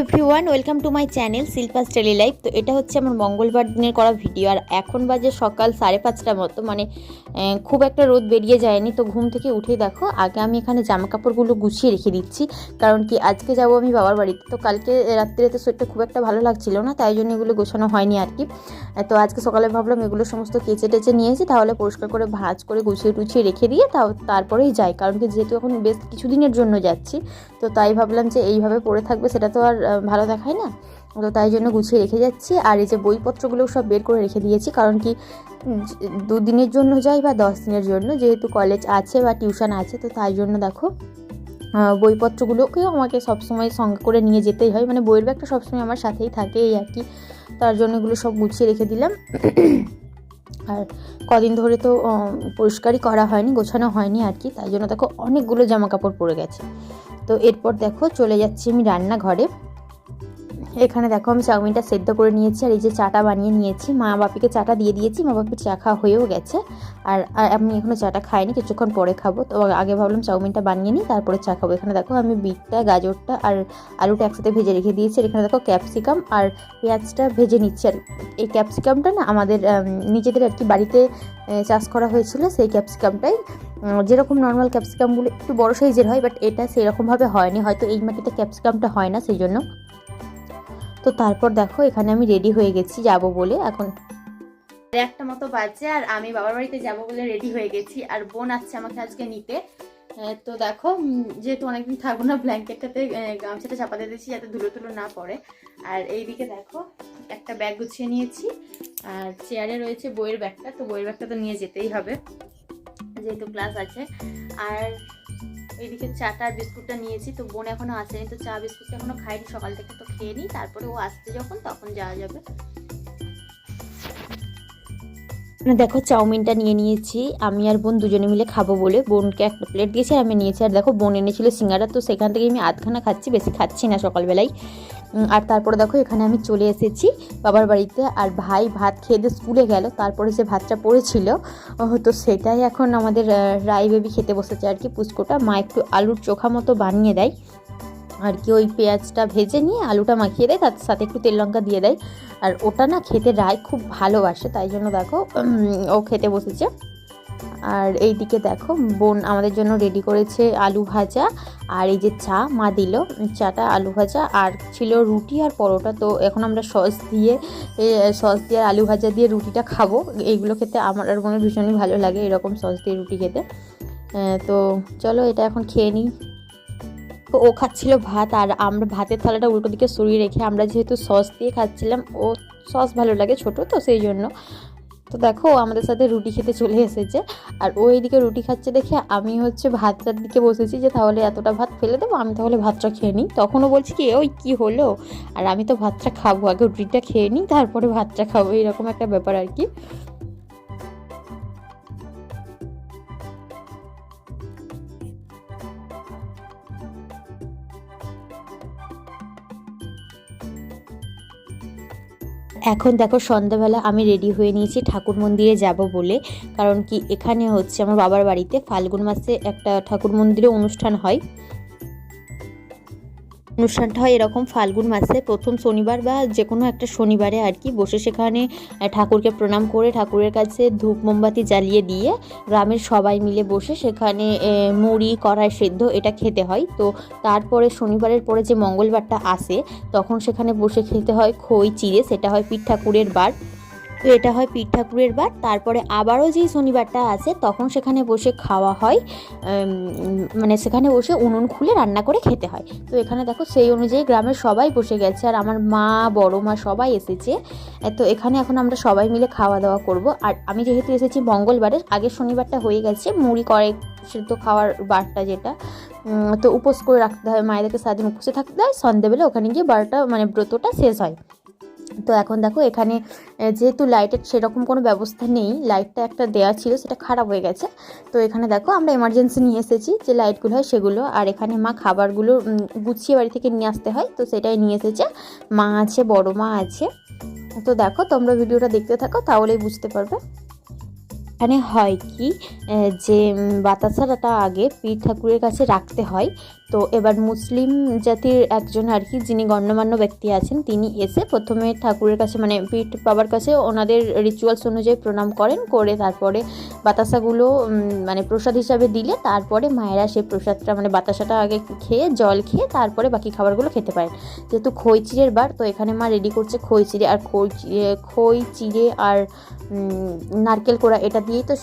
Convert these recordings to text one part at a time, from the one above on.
Everyone welcome to my channel Shilpa's daily life তো এটা হচ্ছে আমার মঙ্গলবার দিনের করা ভিডিও আর এখন বাজে সকাল সাড়ে পাঁচটার মতো মানে খুব একটা রোদ বেরিয়ে যায়নি, তো ঘুম থেকে উঠে দেখো, আগে আমি এখানে জামা কাপড়গুলো গুছিয়ে রেখে দিচ্ছি, কারণ কি আজকে যাব আমি বাবার বাড়িতে তো কালকে রাত্রিতে শরীরটা খুব একটা ভালো লাগছিল না, তাই জন্য এগুলো গোছানো হয়নি আর কি। তো আজকে সকালে ভাবলাম এগুলো সমস্ত কেচে টেচে নিয়েছি তাহলে পরিষ্কার করে ভাঁজ করে গুছিয়ে টুছিয়ে রেখে দিয়ে তাও তারপরেই যাই, কারণ কি যেহেতু এখন বেশ কিছুদিনের জন্য যাচ্ছি, তো তাই ভাবলাম যে এইভাবে পড়ে থাকবে, সেটা তো আর ভালো দেখায় না? তো তাই জন্য গুছিয়ে রেখে যাচ্ছি। আর এই যে বইপত্রগুলো সব বের করে রেখে দিয়েছি, কারণ কি দুদিনের জন্য যাই বা দশ দিনের জন্য, যেহেতু কলেজ আছে বা টিউশন আছে, তো তাই জন্য দেখো বইপত্রগুলোকেও আমাকে সবসময় সঙ্গে করে নিয়ে যেতেই হয়। মানে বইয়ের ব্যাগটা সবসময় আমার সাথেই থাকে, এই আর কি। তার জন্য এগুলো সব গুছিয়ে রেখে দিলাম। আর কদিন ধরে তো পরিষ্কারই করা হয়নি, গোছানো হয়নি আর কি। তাই জন্য দেখো, অনেকগুলো জামা কাপড় পরে গেছে। তো এরপর দেখো, চলে যাচ্ছি আমি রান্নাঘরে। এখানে দেখো আমি চাউমিনটা সেদ্ধ করে নিয়েছি আর এই যে চাটা বানিয়ে নিয়েছি। মা বাপিকে চাটা দিয়ে দিয়েছি, মা বাপির চা খাওয়া হয়েও গেছে। আর আমি এখনও চাটা খাইনি, কিছুক্ষণ পরে খাব। তো আগে ভাবলাম চাউমিনটা বানিয়ে নিই, তারপরে চা খাব। এখানে দেখো আমি বিটটা, গাজরটা আর আলুটা একসাথে ভেজে রেখে দিয়েছি। এখানে দেখো ক্যাপসিকাম আর পেঁয়াজটা ভেজে নিচ্ছি। আর এই ক্যাপসিকামটা না আমাদের নিজেদের আর কি বাড়িতে চাষ করা হয়েছিল, সেই ক্যাপসিকামটাই। যেরকম নর্মাল ক্যাপসিকামগুলো একটু বড় সাইজের হয় বাট এটা সেরকমভাবে হয়নি। হয়তো এই মাটিতে ক্যাপসিকামটা হয় না সেই জন্য তো তারপর দেখো, এখানে আমি রেডি হয়ে গেছি, যাব বলে। এখন একটা মতো বাজছে আর আমি বাবার বাড়িতে যাব বলে রেডি হয়ে গেছি, আর বোন আসছে আমাকে আজকে নিতে। তো দেখো যেহেতু অনেকদিন থাকব না, ব্ল্যাঙ্কেটটাতে গামছাটা চাপাতে দিয়েছি যাতে ধুলো ধুলো না পড়ে। আর এইদিকে দেখো, একটা ব্যাগ গুছিয়ে নিয়েছি, আর চেয়ারে রয়েছে বইয়ের ব্যাগটা, তো বইয়ের ব্যাগটা তো নিয়ে যেতেই হবে, যেহেতু ক্লাস আছে। আর এইদিকে চাটা আর বিস্কুটটা নিয়েছি। তো বোন এখনও আসেনি, তো চা বিস্কুটটা এখনও খাইনি সকাল থেকে তো খেয়ে নিই তারপরে ও আসছে যখন, তখন যাওয়া যাবে। দেখো চাউমিনটা নিয়ে নিয়েছি। আমি আর বোন দুজনে মিলে খাব বলে। বোনকে একটা প্লেট দিয়েছি আর আমি নিয়েছি। আর দেখো বোন এনেছিল সিঙ্গারা, তো সেখান থেকে আমি আধখানা খাচ্ছি, বেশি খাচ্ছি না সকালবেলায়। আর তারপরে দেখো এখানে আমি চলে এসেছি বাবার বাড়িতে। আর ভাই ভাত খেয়ে দিয়ে স্কুলে গেল। তারপরে যে ভাতটা পড়েছিল তো সেটাই এখন আমাদের রাই বেবি খেতে বসেছে আর কি পুষ্কোটা মা একটু আলুর চোখা মতো বানিয়ে দেয়। আর কি ওই পেঁয়াজটা ভেজে নিয়ে আলুটা মাখিয়ে দেয়, তার সাথে একটু তেল লঙ্কা দিয়ে দেয়। আর ওটা না খেতে রায় খুব ভালোবাসে, তাই জন্য দেখো ও খেতে বসেছে। আর এইদিকে দেখো, বোন আমাদের জন্য রেডি করেছে আলু ভাজা, আর এই যে চা, মা দিল চাটা, আলু ভাজা, আর ছিল রুটি আর পরোটা। তো এখন আমরা সস দিয়ে সস দিয়ে আলু ভাজা দিয়ে রুটিটা খাব। এইগুলো খেতে আমার আর বোনের ভীষণই ভালো লাগে, এরকম সস দিয়ে রুটি খেতে। তো চলো এটা এখন খেয়ে নিই। তো ও খাচ্ছিল ভাত আর আমরা ভাতের থালাটা উল্টো দিকে সরিয়ে রেখে আমরা যেহেতু সস দিয়ে খাচ্ছিলাম, ও সস ভালো লাগে ছোট, তো সেই জন্য। তো দেখো আমাদের সাথে রুটি খেতে চলে এসেছে। আর ও এইদিকে রুটি খাচ্ছে দেখে আমি হচ্ছে ভাতটার দিকে বসেছি যে তাহলে এতটা ভাত ফেলে দেবো, আমি তাহলে ভাতটা খেয়ে নিই। তখনও বলছি কি, ওই কি হলো? আর আমি তো ভাতটা খাব, আগে রুটিটা খেয়ে নিই, তারপরে ভাতটা খাব, এরকম একটা ব্যাপার আর কি। এখন দেখো সন্ধ্যাবেলা আমি রেডি হয়ে নিয়েছি ঠাকুর মন্দিরে যাব বলে। কারণ কি এখানে হচ্ছে আমার বাবার বাড়িতে ফাল্গুন মাসে একটা ঠাকুর মন্দিরে অনুষ্ঠান হয়। অনুষ্ঠানটা হয় এরকম ফাল্গুন মাসে। প্রথম শনিবার বা যে কোনো একটা শনিবারে আর কি বসে সেখানে ঠাকুরকে প্রণাম করে ঠাকুরের কাছে ধূপ মোমবাতি জ্বালিয়ে দিয়ে গ্রামের সবাই মিলে বসে সেখানে মুড়ি, কড়াই সেদ্ধ এটা খেতে হয়। তো তারপরে শনিবারের পরে যে মঙ্গলবারটা আসে, তখন সেখানে বসে খেতে হয় খই, চিড়ে, সেটা হয় পিঠ ঠাকুরের বার। তো এটা হয় পিঠ ঠাকুরের বার। তারপরে আবারও যেই শনিবারটা আছে, তখন সেখানে বসে খাওয়া হয় মানে সেখানে বসে উনুন খুলে রান্না করে খেতে হয়। তো এখানে দেখো সেই অনুযায়ী গ্রামের সবাই বসে গেছে, আর আমার মা, বড় মা সবাই এসেছে। তো এখানে এখন আমরা সবাই মিলে খাওয়া দাওয়া করব। আর আমি যেহেতু এসেছি মঙ্গলবারের আগের শনিবারটা হয়ে গেছে, মুড়ি করে সেদ্ধ খাওয়ার বারটা যেটা তো উপোস করে রাখতে হয়, মায়েদেরকে সারাদিন উপোসে থাকতে হয়, সন্ধেবেলা ওখানে গিয়ে বারোটা মানে ব্রতটা শেষ হয়। তো এখন দেখো এখানে যেহেতু লাইটের সেরকম কোনো ব্যবস্থা নেই লাইটটা একটা দেওয়া ছিল, সেটা খারাপ হয়ে গেছে। তো এখানে দেখো আমরা এমার্জেন্সি নিয়ে এসেছি, যে লাইটগুলো হয় সেগুলো। আর এখানে মা খাবারগুলো গুছিয়ে বাড়ি থেকে নিয়ে আসতে হয়, তো সেটাই নিয়ে এসেছে। মা আছে, বড় মা আছে। তো দেখো তোমরা ভিডিওটা দেখতে থাকো, তাহলেই বুঝতে পারবে। এখানে হয় কি যে বাতাসাটা আগে পীর ঠাকুরের কাছে রাখতে হয়। তো এবার মুসলিম জাতির একজন আর কি, যিনি গণ্যমান্য ব্যক্তি আছেন, তিনি এসে প্রথমে ঠাকুরের কাছে মানে পীঠ বাবার কাছে ওনাদের রিচুয়ালস অনুযায়ী প্রণাম করেন, করে তারপরে বাতাসাগুলো মানে প্রসাদ হিসাবে দিলে, তারপরে মায়েরা সেই প্রসাদটা মানে বাতাসাটা আগে খেয়ে, জল খেয়ে তারপরে বাকি খাবারগুলো খেতে পারেন। যেহেতু খই চিড়ের বার, তো এখানে মা রেডি করছে খই চিড়ে আর খই চিড়ে খই চিড়ে আর নারকেল কোড়া, এটা দিয়েই তো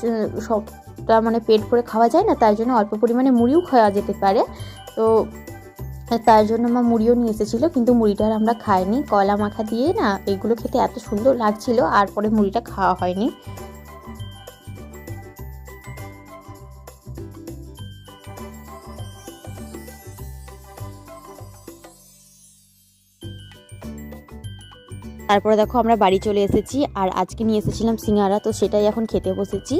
সবটা মানে পেট ভরে খাওয়া যায় না তাই জন্য অল্প পরিমাণে মুড়িও খাওয়া যেতে পারে। তো, তার জন্য মা মুড়িও নিয়ে এসেছিল, কিন্তু মুড়িটা আর আমরা খাইনি। কলা মাখা দিয়ে না, এগুলো খেতে এত সুন্দর লাগছিল, আর পরে মুড়িটা খাওয়া হয়নি। তারপরে দেখো আমরা বাড়ি চলে এসেছি, আর আজকে নিয়ে এসেছিলাম সিঙ্গারা, তো সেটাই এখন খেতে বসেছি।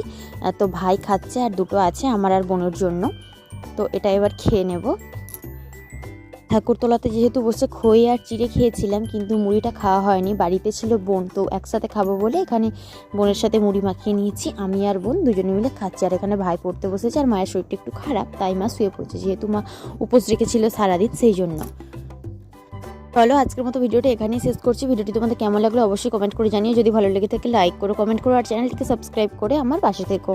তো ভাই খাচ্ছে আর দুটো আছে আমার আর বোনের জন্য, তো এটা এবার খেয়ে নেব। ঠাকুরতলাতে যেহেতু বসে খই আর চিড়ে খেয়েছিলাম, কিন্তু মুড়িটা খাওয়া হয়নি, বাড়িতে ছিল বোন, তো একসাথে খাব বলে এখানে বোনের সাথে মুড়ি মাখিয়ে নিয়েছি, আমি আর বোন দুজনে মিলে খাচ্ছি, আর এখানে ভাই পড়তে বসেছে আর মায়ের শরীরটা একটু খারাপ, তাই মা শুয়ে পড়ছে, যেহেতু মা উপোস রেখেছিল সারাদিন, সেই জন্য। চলো আজকের মতো ভিডিওটা এখানেই শেষ করছি। ভিডিওটি তোমাদের কেমন লাগল অবশ্যই কমেন্ট করে জানিয়ে যদি ভালো লেগে থাকে লাইক করো কমেন্ট করো, আর চ্যানেলটিকে সাবস্ক্রাইব করে আমার পাশে থেকো।